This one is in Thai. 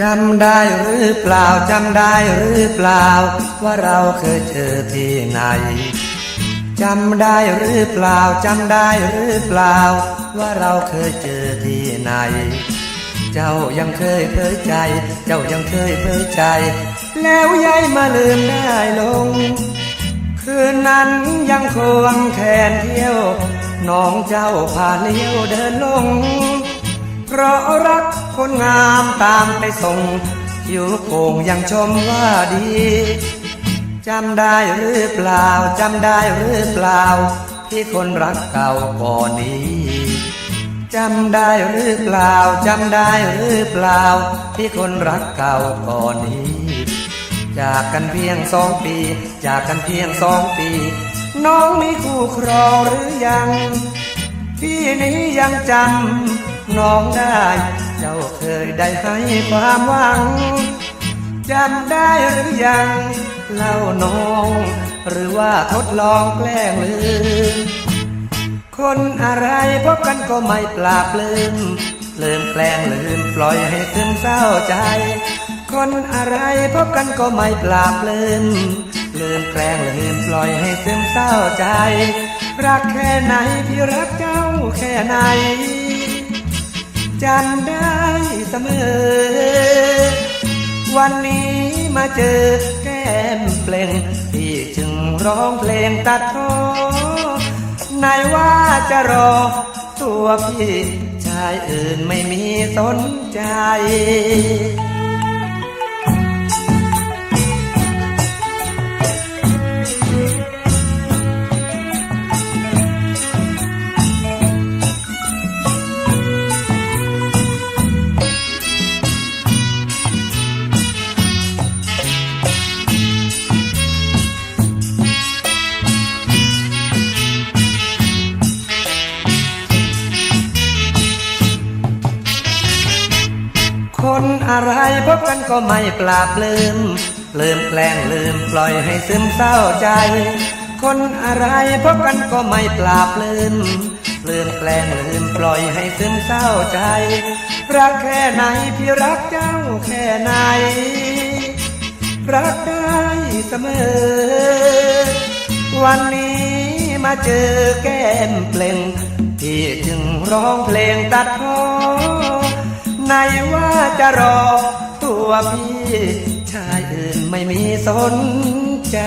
จำได้หรือเปล่า จำได้หรือเปล่า ว่าเราเคยเจอที่ไหน จำได้หรือเปล่า จำได้หรือเปล่า ว่าเราเคยเจอที่ไหน เจ้ายังเคยเผยใจ เจ้ายังเคยเผยใจ แล้วยายมาลืมได้ลง คืนนั้นยังควงแขนเที่ยว น้องเจ้าพาเลี้ยวเดินลง เพราะรักคนงามตามไปส่งคิวโป่งยังชมว่าดีจำได้หรือเปล่าจำได้หรือเปล่า ที่คนรักเก่าก่อนนี้จำได้หรือเปล่าจำได้หรือเปล่า ที่คนรักเก่าก่อนนี้ จากกันเพียงสองปี จากกันเพียงสองปี น้องมีคู่ครองหรือยัง พี่นี้ยังจำ น้องได้ เจ้าเคยได้ให้ความหวังจำได้หรือยังเล่าน้อง หรือว่าทดลองแกล้งลืมคนอะไรพบกันก็ไม่ปราบลืมลืมแกล้งลืมปล่อยให้ซึมเศร้าใจ คนอะไรพบกันก็ไม่ปราบลืมลืมแกล้งลืมปล่อยให้ซึมเศร้าใจ รักแค่ไหนพี่รักเจ้าแค่ไหน จำได้เสมอ วันนี้มาเจอแก้มเปล่งพี่จึงร้องเพลงตัดพ้อนายว่าจะรอ ตัวพี่ชายอื่นไม่มีสนใจ อะไรพบกันก็ไม่ปราบลืมลืมแกล้งลืมปล่อยให้ซึมเศร้าใจ คนอะไรพบกันก็ไม่ปราบลืมลืมแกล้งลืมปล่อยให้ซึมเศร้าใจ รักแค่ไหนพี่รักเจ้าแค่ไหน รักได้เสมอ วันนี้มาเจอแก้มเปล่งพี่จึงร้องเพลงตัดพ้อ ในว่าจะรอ ตัวพี่ชายอื่นไม่มีสนใจ